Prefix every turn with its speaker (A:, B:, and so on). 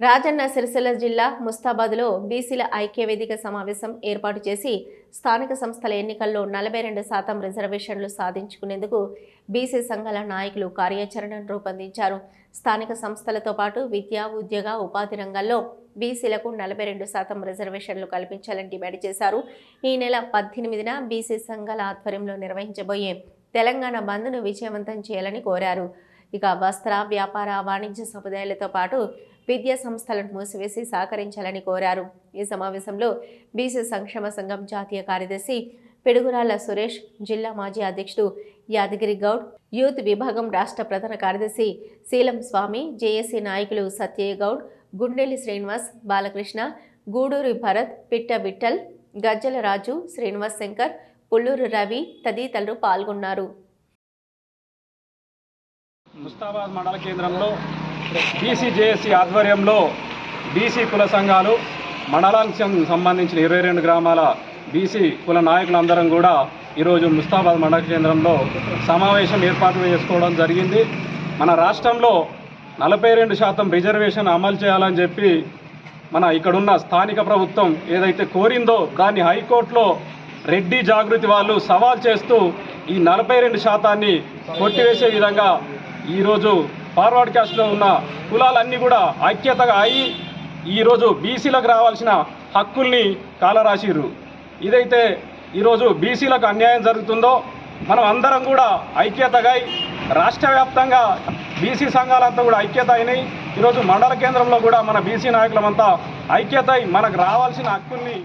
A: రాజన్న సిరిసిల్ల జిల్లా ముస్తాబాద్లో బీసీల ఐక్య వేదిక సమావేశం ఏర్పాటు చేసి స్థానిక సంస్థల ఎన్నికల్లో నలభై రెండు శాతం రిజర్వేషన్లు సాధించుకునేందుకు బీసీ సంఘాల నాయకులు కార్యాచరణను రూపొందించారు. స్థానిక సంస్థలతో పాటు విద్య ఉద్యోగ ఉపాధి రంగాల్లో బీసీలకు నలభై రెండు శాతం రిజర్వేషన్లు కల్పించాలని డిమాండ్ చేశారు. ఈ నెల పద్దెనిమిదిన బీసీ సంఘాల ఆధ్వర్యంలో నిర్వహించబోయే తెలంగాణ బంద్ను విజయవంతం చేయాలని కోరారు. ఇక వస్త్ర వ్యాపార వాణిజ్య సముదాయాలతో పాటు విద్యా సంస్థలను మూసివేసి సహకరించాలని కోరారు. ఈ సమావేశంలో బీసీ సంక్షేమ సంఘం జాతీయ కార్యదర్శి పెడుగురాల సురేష్ జిల్లా మాజీ అధ్యక్షుడు యాదగిరి గౌడ్ యూత్ విభాగం రాష్ట్ర ప్రధాన కార్యదర్శి శీలం స్వామి జేఏసీ నాయకులు సత్యయ్య గౌడ్ గుండెలి శ్రీనివాస్ బాలకృష్ణ గూడూరి భరత్ పిట్ట విఠల్ గజ్జల రాజు శ్రీనివాస్ శంకర్ పుల్లూరు రవి తదితరులు పాల్గొన్నారు.
B: ముస్తాబాద్ మండల కేంద్రంలో బీసీ ఆధ్వర్యంలో బీసీ కుల సంఘాలు మండలానికి సంబంధించిన ఇరవై రెండు గ్రామాల బీసీ కుల నాయకులందరం కూడా ఈరోజు ముస్తాబాద్ మండల కేంద్రంలో సమావేశం ఏర్పాటు చేసుకోవడం జరిగింది. మన రాష్ట్రంలో నలభై రెండు శాతం రిజర్వేషన్ అమలు చేయాలని చెప్పి మన ఇక్కడున్న స్థానిక ప్రభుత్వం ఏదైతే కోరిందో దాన్ని హైకోర్టులో రెడ్డి జాగృతి వాళ్ళు సవాల్ చేస్తూ ఈ నలభై రెండు శాతాన్ని కొట్టివేసే విధంగా ఈరోజు ఫార్వర్డ్ క్యాస్ట్లో ఉన్న కులాలన్నీ కూడా ఐక్యతగా అయి ఈరోజు బీసీలకు రావాల్సిన హక్కుల్ని కాలరాసిర్రు. ఇదైతే ఈరోజు బీసీలకు అన్యాయం జరుగుతుందో మనం అందరం కూడా ఐక్యతగా రాష్ట్ర వ్యాప్తంగా బీసీ సంఘాలంతా కూడా ఐక్యత అయినాయి. ఈరోజు మండల కేంద్రంలో కూడా మన బీసీ నాయకులమంతా ఐక్యత మనకు రావాల్సిన హక్కుల్ని